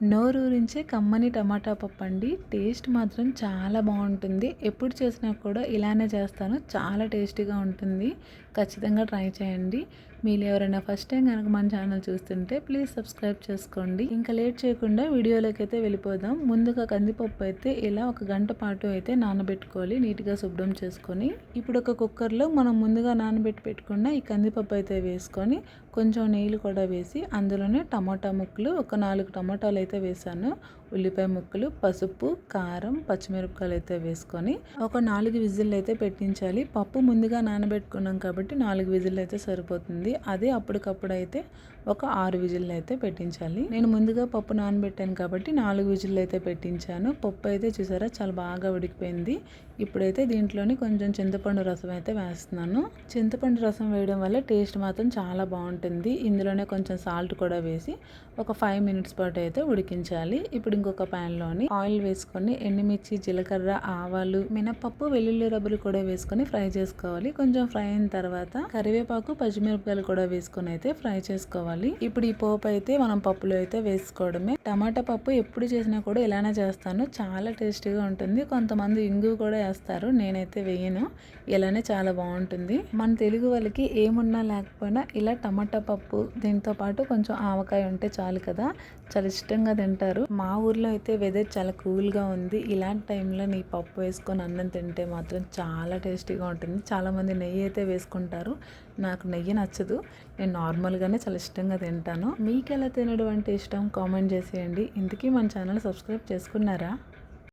నోరూరించే కమ్మని టమాటా పప్పు అండి టేస్ట్ మాత్రం చాలా బాగుంటుంది. ఎప్పుడు చేసినా కూడా ఇలానే చేస్తాను. చాలా టేస్టీగా ఉంటుంది. ఖచ్చితంగా ట్రై చేయండి. మీరు ఎవరైనా ఫస్ట్ టైం కనుక మన ఛానల్ చూస్తుంటే ప్లీజ్ సబ్స్క్రైబ్ చేసుకోండి. ఇంకా లేట్ చేయకుండా వీడియోలోకి అయితే వెళ్ళిపోదాం. ముందుగా కందిపప్పు అయితే ఇలా ఒక గంట పాటు అయితే నానబెట్టుకోవాలి. నీట్గా శుభ్రం చేసుకొని. ఇప్పుడు ఒక కుక్కర్లో మనం ముందుగా నానబెట్టి పెట్టుకున్న ఈ కందిపప్పు అయితే వేసుకొని కొంచెం నీళ్ళు కూడా వేసి అందులోనే టమాటా ముక్కలు ఒక నాలుగు టమాటాలు అయితే వేశాను. ఉల్లిపాయ ముక్కలు పసుపు కారం పచ్చిమిరపకాయలు అయితే వేసుకొని ఒక నాలుగు విజిల్ అయితే పెట్టించాలి. పప్పు ముందుగా నానబెట్టుకున్నాం కాబట్టి నాలుగు విజిల్ అయితే సరిపోతుంది. అదే అప్పటికప్పుడు అయితే ఒక ఆరు విజిల్ అయితే పెట్టించాలి. నేను ముందుగా పప్పు నానబెట్టాను కాబట్టి నాలుగు విజిల్ అయితే పెట్టించాను. పప్పు అయితే చూసారా చాలా బాగా ఉడికిపోయింది. ఇప్పుడైతే దీంట్లోని కొంచెం చింతపండు రసం అయితే వేస్తున్నాను. చింతపండు రసం వేయడం వల్ల టేస్ట్ మాత్రం చాలా బాగుంటుంది. ఇందులోనే కొంచెం సాల్ట్ కూడా వేసి ఒక ఫైవ్ మినిట్స్ పాటు అయితే ఉడికించాలి. ఇప్పుడు ఇప్పుడు ఇంకొక ప్యాన్లోని ఆయిల్ వేసుకొని ఎండుమిర్చి జీలకర్ర ఆవాలు మినపప్పు వెల్లుల్లి రబ్బులు కూడా వేసుకొని ఫ్రై చేసుకోవాలి. కొంచెం ఫ్రై అయిన తర్వాత కరివేపాకు పచ్చిమిరపకాయలు కూడా వేసుకొని అయితే ఫ్రై చేసుకోవాలి. ఇప్పుడు ఈ పోపు అయితే మనం పప్పులో అయితే వేసుకోవడమే. టమాటా పప్పు ఎప్పుడు చేసినా కూడా ఇలానే చేస్తాను. చాలా టేస్టీగా ఉంటుంది. కొంతమంది ఇంగు కూడా వేస్తారు. నేనైతే వేయను. ఇలానే చాలా బాగుంటుంది. మన తెలుగు వాళ్ళకి ఏమున్నా లేకపోయినా ఇలా టమాటా పప్పు దీంతో పాటు కొంచెం ఆవకాయ ఉంటే చాలు కదా. చాలా ఇష్టంగా తింటారు. మా ఊర్లో అయితే వెదర్ చాలా కూల్గా ఉంది. ఇలాంటి టైంలో నీ పప్పు వేసుకొని అన్నం తింటే మాత్రం చాలా టేస్టీగా ఉంటుంది. చాలామంది నెయ్యి అయితే వేసుకుంటారు. నాకు నెయ్యి నచ్చదు. నేను నార్మల్గానే చాలా ఇష్టంగా తింటాను. మీకు ఎలా తినడం అంటే ఇష్టం? కామెంట్ చేసేయండి. ఇంతకీ మన ఛానల్ సబ్స్క్రైబ్ చేసుకున్నారా?